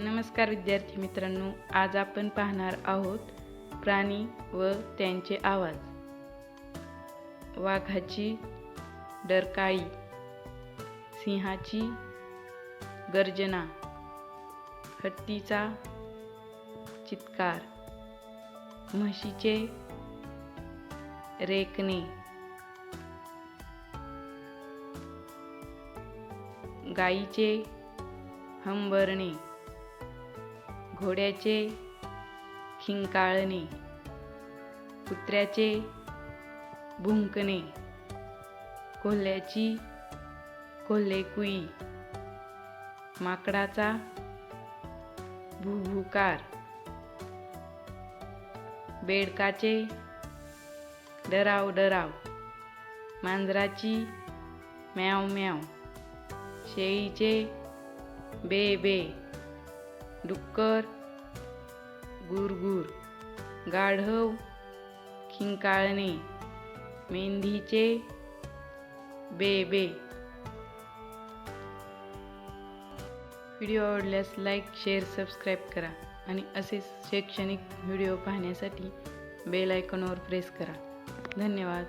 नमस्कार विद्यार्थी मित्रांनो आज आपण पाहणार आहोत प्राणी व त्यांचे आवाज. वाघाची डरकाळी सिंहाची गर्जना हत्तीचा चित्कार म्हशीचे रेकणे गाईचे हंबरणे घोड्याचे खिंकाळणे कुत्र्याचे भुंकणे कोल्ह्याची कोल्हेकुई माकडाचा भुभुकार बेडकाचे डराव डराव मांजराची म्याव म्याव शेळीचे बे बे डुक्कर गुरगुर गाढव खिंकाळणे मेंढीचे बेबे. व्हिडिओ आवडल्यास लाईक शेअर सबस्क्राईब करा आणि असेच शैक्षणिक व्हिडिओ पाहण्यासाठी बेल आयकॉनवर प्रेस करा. धन्यवाद.